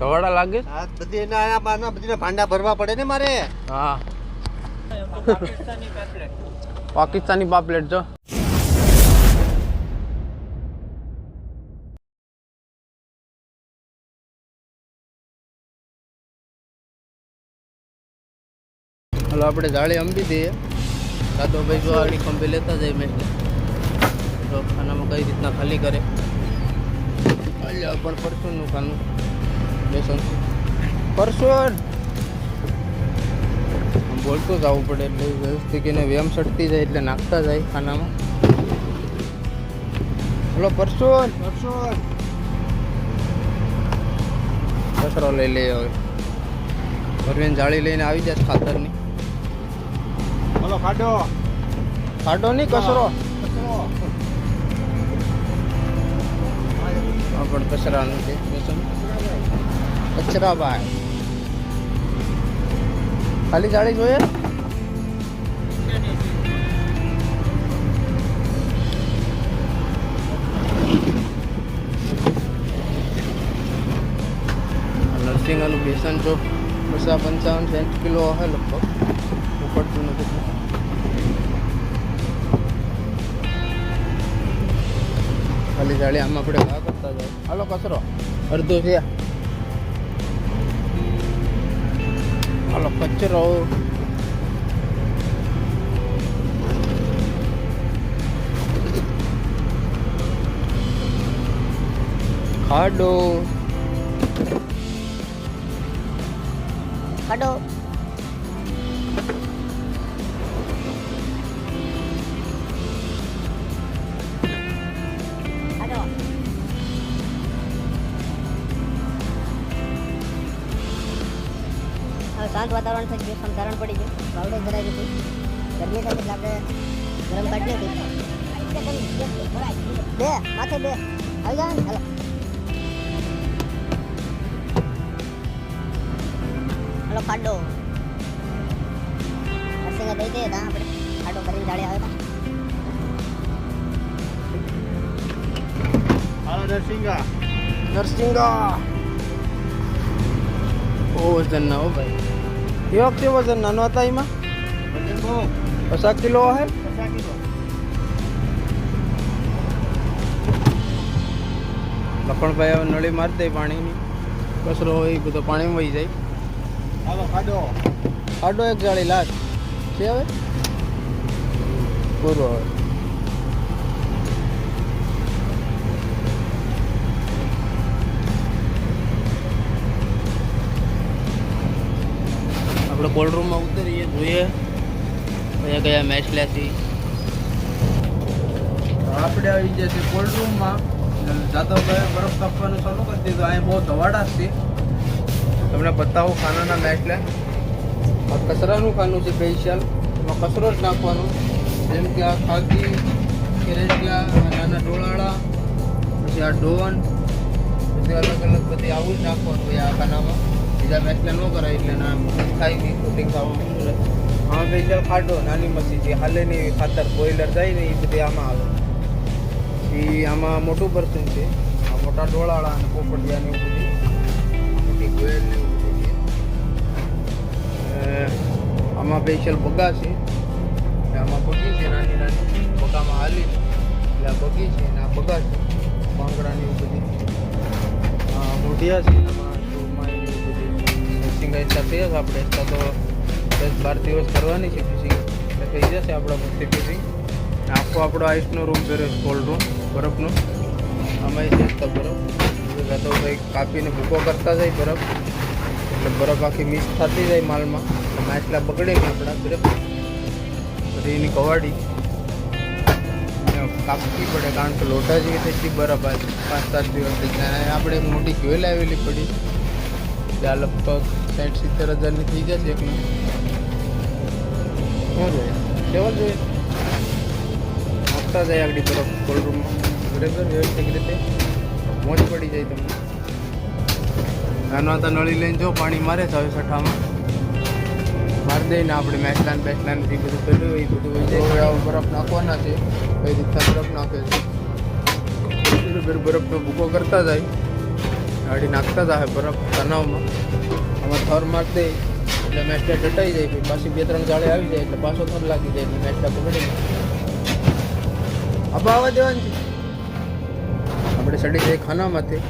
ધવાડા લાગે? બધી એના પાના બાના બધીના ભાંડા ભરવા પડે ને મારે. હા. પાકિસ્તાની પાપલેટ જો. હાલો આપણે જાળી અંબી દઈએ. કાતો ભાઈ જો આડી ખંભે લેતા જાય મેં. તો ખાનામાં કઈ રીતના ખાલી કરે. પણ પરસુનનું ખાનું. બેસન પરસુન! બોલતો જ આવવું પડે એટલે વ્યવસ્થિત એને વ્યાયામ જાય એટલે નાખતા જાય ખાનામાં. Hello person! પરસોન! કચરો લઈ લે હવે. ભરવીને જાળી લઈને આવી જાય ખાતરની. હલો ખાડો ખાડો નહીં કચરો. પણ કચરાનું છે. ભાઈ ખાલી જાળી જોઈએ? નરસિંહાનું બેસન ચોપ બસો પંચાવન સાઠ કિલો હે લગભગ. ઉપડતું નથી. ખાલી જાળી આમાં આપણે ઘા કરતા જાય. હાલો કચરો. અડધો છે. હાલો કચરો ખાડો ખાડો વાતાવરણ થઈ ગયું સમધારણ પડી ગયું. વાવડે ભરાઈ ગયું ગરમી થાય એટલે આપણે ગરમ કાઢી હતી બે માથે બે. આવી જાવ ને હાલો. હાલો ખાડો. નરસિંહ દઈ દઈએ ત્યાં આપણે ખાડો કરીને જાળે આવે હાલો નરસિંગા નરસિંગા ઓ વજન ના ભાઈ કેવો વજન નાનો હતા એમાં પચાસ કિલો હે લખણભાઈ હવે નળી મારી દે પાણીની કચરો હોય એ બધો પાણીમાં વહી જાય હાલો ખાડો ખાડો એક જાળી લાસ્ટ છે હવે પૂરો હવે આપણે કોલ્ડરૂમમાં ઉતરીએ, જોઈએ. કયા કયા મેચ લેતી. આપણે આવી ગયા છે કોલ્ડરૂમમાં જાદવભાઈ બરફ કાપવાનું ચાલુ કરી દીધું. અહીંયા બહુ ધવાડા છે. તમને બતાવો ખાનાના મેચ લે કચરાનું ખાનું છે સ્પેશિયલ એમાં કચરો જ નાખવાનો. જેમ કે આ ખાકી, કેરેટિયા નાના ડોળાળા પછી આ ડોન પછી અલગ અલગ બધી આવું જ નાખવાનું આ ખાનામાં. બીજા એટલે ન કરાય એટલે ના થાય નહીં ખોટી થવા હા બે આમાં ખાડો નાની મસી જે હાલે નહીં ખાતર બોઈલર જાય ને એ બધી આમાં આવે. એ આમાં મોટું બર્તન છે. આ મોટા ડોળાળા અને પોપટિયા ને એવું બધું. મોટી ગોયલ ને એવું આમાં સ્પેશિયલ બગા છે. આમાં બગી છે, નાની નાની. બગામાં હાલી એટલે આ બગી છે અને આ બગા છે. બાંગડાની બધી. મોઢિયા છે આમાં. ને ફિશિંગ એટલા થઈ જશે આપણે તો દસ બાર દિવસ કરવાની છે ફિશિંગ એટલે થઈ જશે આપણા મસ્તી ફિશિંગ આખો આપણો આઈસનો રૂમ કર્યો છે કોલ્ડ રૂમ બરફનો. આમાં છે તો બરફ. તો કંઈક કાપીને ભૂકો કરતા જાય બરફ. એટલે બરફ આખી મિક્સ થતી જાય માલમાં. માછલા બગડે નહીં આપણા બરફ. પછી એની કવાડી. કાપવી પડે કારણ કે લોટા જેવી થઈ ગઈ બરફ પાંચ સાત દિવસ ગયા. આપણે મોટી જ્વેલ આવેલી પડી. ત્યાં લગભગ સાઠ સિત્તેર હજારની થઈ જશે એકનો શું જોઈએ? લેવલ જોઈએ. આપતા જાય આગળ તરફ કોલરૂમમાં બરાબર વ્યવસ્થિત રીતે મોજ પડી જાય તમને. નાના હતા નળી લઈને જો પાણી મારે છે હવે સઠ્ઠામાં મારી દઈને આપણે મેચલાન બેચલાન એ બધું કર્યું હોય એ બધું હોય બરફ નાખવાના છે. કઈ રીતના બરફ નાખે છે? બરફ બરફનો ભૂકો કરતા જાય. ગાડી નાખતા હતા બરફ તનાવમાં. આમાં થર મારી દે, એટલે મેસ્ટા ડટાઈ જાય, પછી બે ત્રણ જાળે આવી જાય, એટલે પાછો થર લાગી જાય, એટલે મેસ્ટા પકડી આબા આવવા દેવાની આપણે સડી જાય ખાનામાંથી.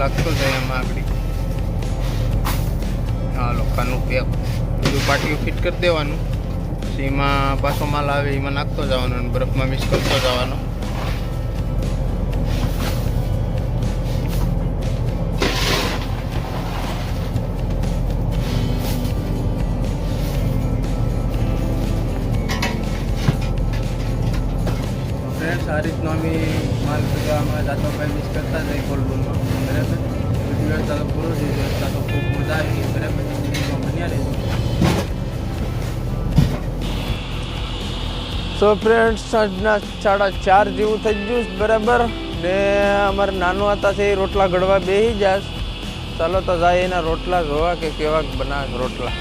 લાગતો જાય એમાં આગળ. હા લોખાનું પેક બધું પાટિયું ફિટ કરી દેવાનું. એમાં પાછો માલ આવે, એમાં નાખતો જવાનો અને બરફમાં મિક્સ કરતો જવાનો. આ રીતનો અમે માલ બધા અમારા જાતો ભાઈ કરતા કોલ્ડ રૂમમાં બરાબર? બધી વ્યવસ્થા તો પૂરો થઈ વ્યવસ્થા તો ખૂબ મજા આવી બરાબર? બન્યા રહેશે સો ફ્રેન્ડ્સ સાંજના સાડા ચાર જેવું થઈ ગયું છે, બરાબર? ને અમારે નાનું હતા એ રોટલા ઘડવા બેસી જાશ. ચાલો તો જાય એના રોટલા જોવા કે કેવા બના રોટલા.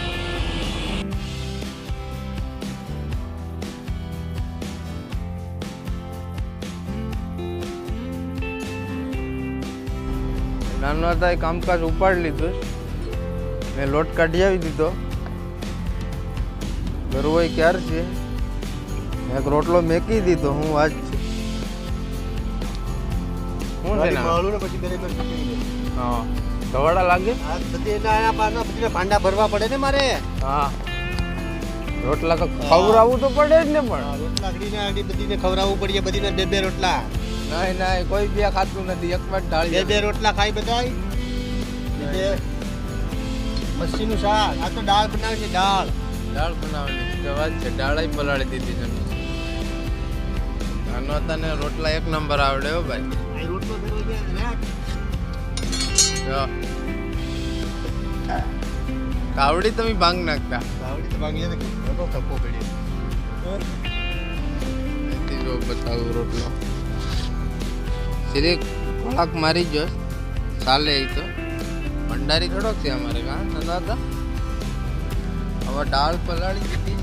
નાનો હતા એ કામકાજ ઉપાડી લીધું. મેં લોટ કાઢી આવી દીધો. ગરવો ક્યાર છે? એક રોટલો મેકી દીધો હું આજ છું. છે ના? પછી દે. હા. ધવાડા લાગે? બધી ભાંડા ભરવા પડે ને મારે. હા. રોટલા તો ખવડાવવું તો પડે જ ને પણ. રોટલા બધીને ખવડાવવું પડીએ બધીને બે બે રોટલા. નહીં નહીં કોઈ બે ખાતું નથી એક વાર બે ઢાળી બે રોટલા ખાઈ બધાય બે બે. મચ્છીનું શાક. આ તો દાળ બનાવે છે દાળ. દાળ બનાવવાની છે. વાત છે દાળ પલાળી દીધી છે. આનો તને રોટલા એક નંબર આવડે હો ભાઈ. રોટલો. કાવડી તમે ભાંગ નાખતા? કાવડી તો ભાંગી નથી થપ્પો પડી જો બતાવું રોટલો. સીધી કલાક મારી જો ચાલે એ તો. ભંડારી થોડોક છે અમારે કા નતા હતા હવે દાળ પલાળી દીધી.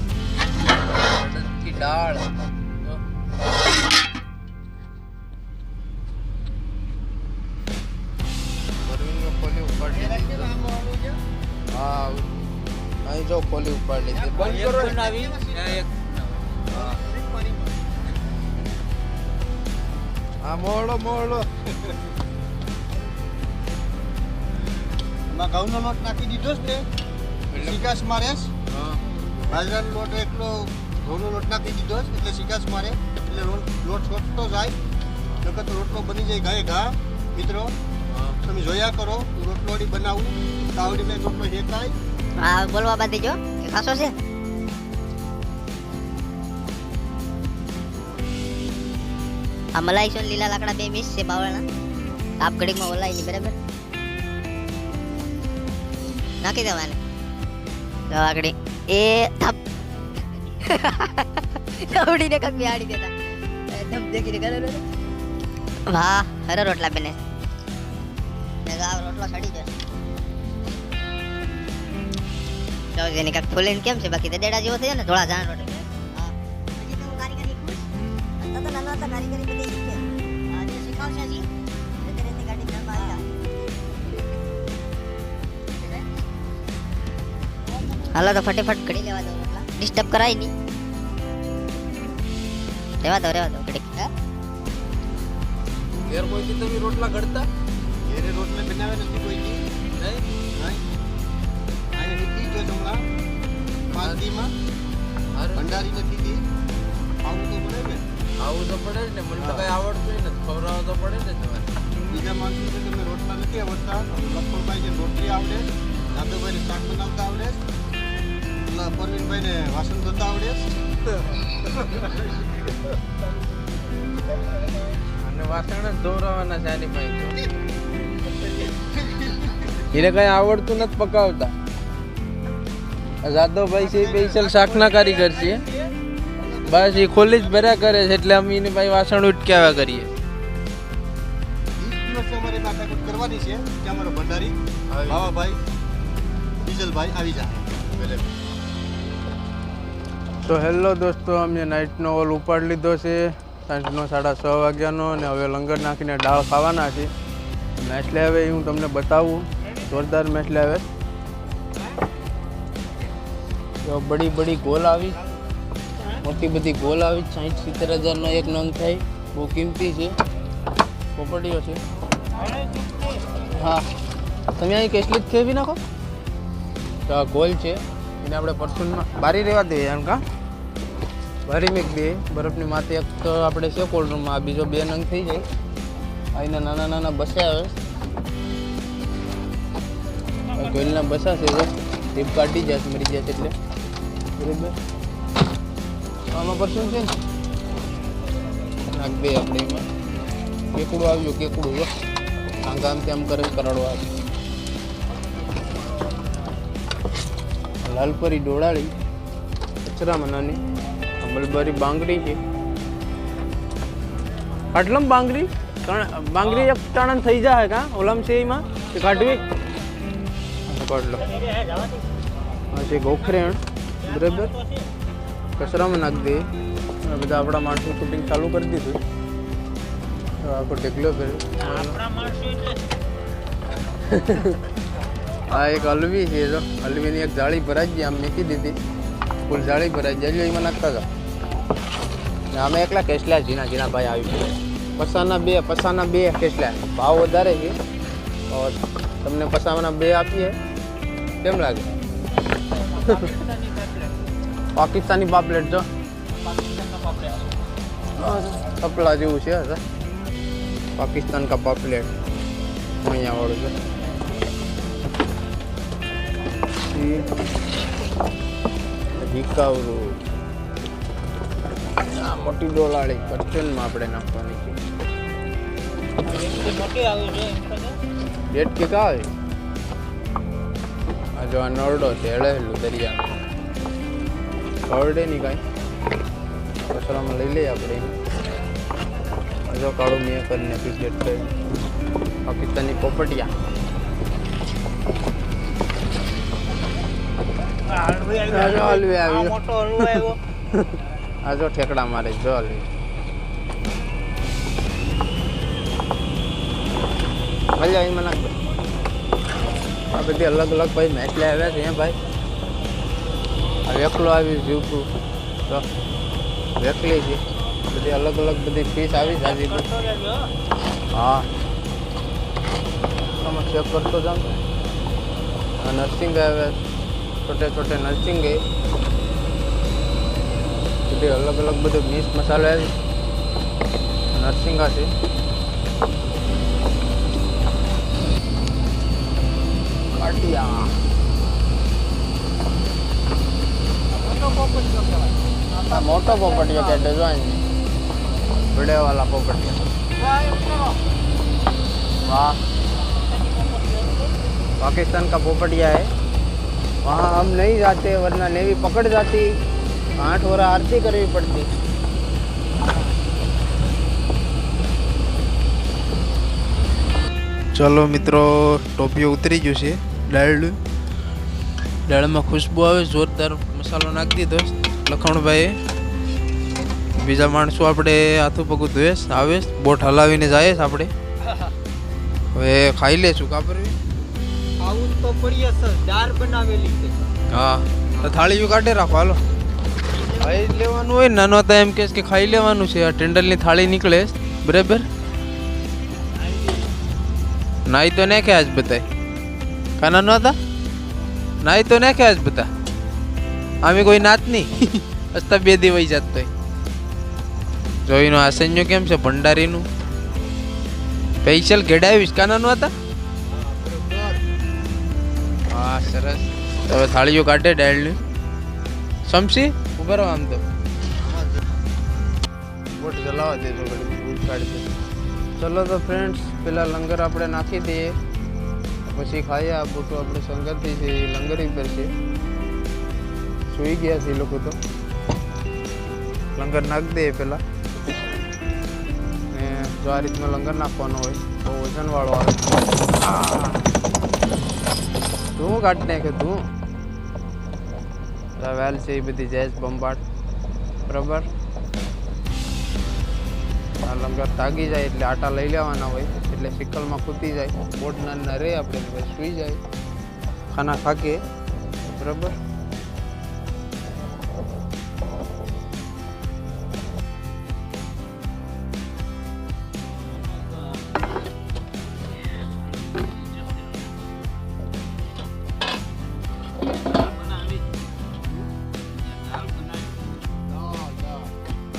દાળ. હા અહીં જો ખોલી ઉપાડી લીધી. બંધ કરો. હા મોડો મોડો. એમાં ઘઉંનો લોટ નાખી દીધો છે ને શિકાસ મારે. હા. બાજરાનો લોટ એટલો ઘઉંનો લોટ નાખી દીધો છે એટલે શિકાસ મારે. એટલે લોટ છોટતો જાય. નકર રોટલો બની જાય ગાય ઘા મિત્રો. તમે જોયા કરો રોટલોડી રોટલો બનાવું. તાવડી મેં રોટલો શેકાય. હા બોલવા બાંધી જો કે ખાસો છે? આ મલાઈ છો લીલા લાકડા બે મિસ છે બાવળના. તાપ ઘડીકમાં ઓલાય નહીં, બરાબર? નાખી દેવાને. લાકડી એ થપ. આવડીને કક બિહાડી દેતા. એકદમ દેખીને કરે વાહ, હરે રોટલા બેને. ગાવ રોટલો સડી જશે તો જેની કાંઈક ફૂલીને કેમ છે, બાકી દેડા જેવો થયો ને ધોળા જાણ રોટે તો નાના હતા કારીગરી બધી શીખે હા જે શીખવશે હજી રેતે રેતે ગાડી ઘરમાં આવ્યા હાલો તો ફટાફટ ઘડી લેવા દો. ડિસ્ટર્બ કરાય નહીં. રેવા દો રેવા દો ઘડી હા? ઘેર કોઈથી તમે રોટલા ઘડતા? ઘેરે રોટલો બનાવે નથી કોઈ. દી નહીં? આ નીકળી જો હમણાં માલદીમાં અરે. ભંડારી નથી દી આવું તો ને. આવું તો પડે ને. મને તો કઈ આવડતું નથી. ખવડાવવા તો પડે ને તમારે. બીજા માણસો છે તમને રોટલા નથી આવડતા. લખપતભાઈને રોટલી આવડે. દાદુભાઈને શાક બનાવતા આવડે. પેલા પરવીનભાઈને વાસણ ધોતા આવડે. અને વાસણ જ ધોવરાવાના છે આની પાસે એને કઈ આવડતું નથી પકાવતા. જાદવભાઈ છે સ્પેશિયલ શાકના કારીગર છે. બસ એ ખોલી જ ભર્યા કરે છે એટલે અમે એની પાસે વાસણ ઉટકાવ્યા કરીએ માથાકૂટ કરવાની છે. ત્યાં અમારો ભંડારી બાવાભાઈ ડીઝલભાઈ આવી જાય તો હેલો દોસ્તો અમે નાઇટનો ઓલ ઉપાડી લીધો છે. સાંજનો સાડા છ વાગ્યાનો અને હવે લંગર નાખીને દાળ ખાવાના છે. મેચ હવે એ હું તમને બતાવું. જોરદાર મેચ હવે તો બડી બડી ગોલ આવી. મોટી બધી ગોલ આવી સાઠ સિત્તેર હજારનો એક નંગ થાય. બહુ કિંમતી છે. પોપટીઓ છે. હા. તમે અહીં કેટલી જ ખેવી નાખો? તો આ ગોલ છે. એને આપણે પરસુનમાં બારી રહેવા દઈએ એમ કા? બારી મેક દઈએ બરફની માથે એક તો આપણે છે કોલ્ડ રૂમમાં બીજો બે નંગ થઈ જાય. અહીંના નાના નાના બસા આવે. ગોલના બસા છે ટીપ કાઢી જશે મરી જશે એટલે. બરાબર? આમાં પરસું છે ને? નાખ દઈએ આપણે એમાં કેકડું આવ્યું, કેકડું જો આમ આમ તેમ કરે કરાડવા લાલપરી ડોળાળી કચરામાં નાની આ બાંગડી છે. કાટલમ બાંગડી? બાંગડી એક ટણ થઈ જાય કા? ઓલમ છે એમાં? કે કાઢવી? કાઢ લો. છે ગોખરેણ, બરાબર? કચરામાં નાખી દઈએ. અને બધા આપણા માણસો શૂટિંગ ચાલુ કરી દીધું. તો આખો ઢેકલો કર્યો આ એક હલવી છે જો. હલવીની એક જાળી ભરાઈ ગઈ આમ મૂકી દીધી. ફૂલ જાળી ભરાઈ ગઈ. એમાં નાખતા હતા અમે એકલા કેસલા જીના જીના ભાઈ આવી ગયા. પસાના બે પસાના બે કેસલા. ભાવ વધારે છે. તમને પસાવાના બે આપીએ. કેમ લાગે? પાકિસ્તાની પાપલેટ છે કપડા જેવું છે સર પાકિસ્તાન કા પાપલેટ. અહીંયા વાળું છે. હિકાવરું મોટી ડોલાળી પર્ચનમાં આપણે નાખવાની છે. ડેટ કે કા આવે આ જો આ નરડો છે, એળેલું દરિયાનો. ખરડે નહીં કાંઈ. કચરામાં લઈ લઈએ આપણે. જો કાળું મેં કરીને ડેટ કરી પાકિસ્તાનની પોપટિયા. આ જો હલવી આવી. આ જો ઠેકડા મારે જો હલવી મજા આવી મને. આ બધી અલગ અલગ ભાઈ મેચલે આવ્યા છે ભાઈ? આ વેકલો આવી જીવતું તો. વેકલી છે. બધી અલગ અલગ બધી ફીસ આવી જાજી હા. તમે ચેક કરતો જાવ નર્સિંગ આવે છોટે છોટે નર્સિંગ ગઈ બધી અલગ અલગ બધું મિક્સ મસાલો આવી નર્સિંગ છે. કાટિયા. આ મોટો પોપટિયો કે डिजाइन बड़े वाला पोपटिया वाह पाकिस्तान का पोपटिया है वहाँ हम नहीं जाते वरना नेवी पकड़ जाती आठ वरा आरती करवी पड़ती ચલો મિત્રો ટોપિયો ઉતરી ગયું છે દાળ દાળમાં ખુશ્બુ આવે જોરદાર મસાલો નાખી દીધો લખણભાઈએ બીજા માણસો આપણે હાથું પગું ધોએ આવે બોટ હલાવીને જાય છે આપણે. હવે ખાઈ લેશું કાપરવી આવું તો પડીએ સર દાળ બનાવેલી છે. હા તો થાળીઓ કાઢે રાખો હાલો. ખાઈ લેવાનું હોય નાનો હતા એમ કેસ કે ખાઈ લેવાનું છે આ ટેન્ડલની થાળી નીકળે બરાબર? નાઈ તો ને આજ બતાય કાના નાનો હતા નાઈ તો નાખ્યા જ બધા. અમે કોઈ નાત નહીં. હસતા બે દી વહી જાત તોય. જોઈનો આસન્યો કેમ છે ભંડારીનું? સ્પેશિયલ ઘેડાવીશ કાનાનું નાનો હતા હા સરસ. હવે થાળીઓ કાઢે ડાયલની સમસી ઊભા રહો આમ તો. બોટ દેજો ચલો તો ફ્રેન્ડ્સ પેલા લંગર આપણે નાખી દઈએ. પછી ખાઈએ આ બોટો આપણે સંગતથી છે લંગર પર છે. સુઈ ગયા છે લોકો તો. લંગર નાખી દઈએ પેલા ને જો આ રીતનો લંગર નાખવાનો હોય, તો વજન વાળો આવે. તું કાઢ નાખે તું વેલ છે એ બધી છે બંબાટ બરાબર? આ લંગર તાગી જાય એટલે આટા લઈ લેવાના હોય. એટલે સિકલમાં કૂતી જાય. બોટ ના રહે આપણે સુઈ જાય. ખાના ખાકે બરાબર?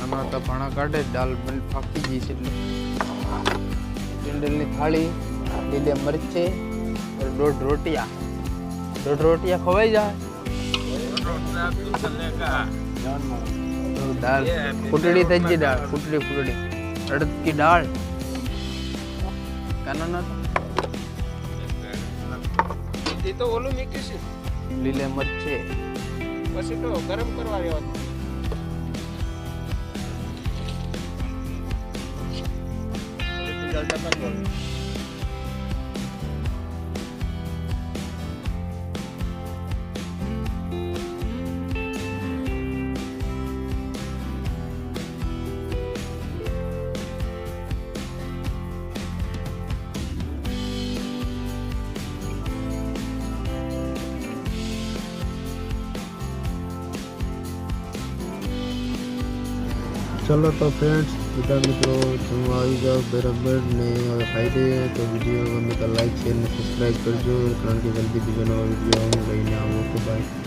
આમાં તો ભાણા કાઢે દાલ ફાકી ગઈ છે એટલે. ટિંડલની થાળી લીલે મરચે દોઢ રોટિયા. દોઢ રોટિયા ખવાઈ જાય. દાળ. ફૂટડી થઈ ગઈ દાળ. ફૂટડી ફૂટડી. અડદકી દાળ. કાનો એ તો ઓલું મીઠું છે. લીલે મરચે. પછી તો ગરમ કરવા રહેવા ચલો તો ફ્રેન્ડ્સ બધા મિત્રો હું આવી જાઓ બરાબર ને હવે ફાયદે તો વીડિયો ગમે તો લાઈક શેર ને સબસ્ક્રાઈબ કરજો કારણ કે જલ્દી બીજો નવો વીડિયો હું લઈને આવું તો બાય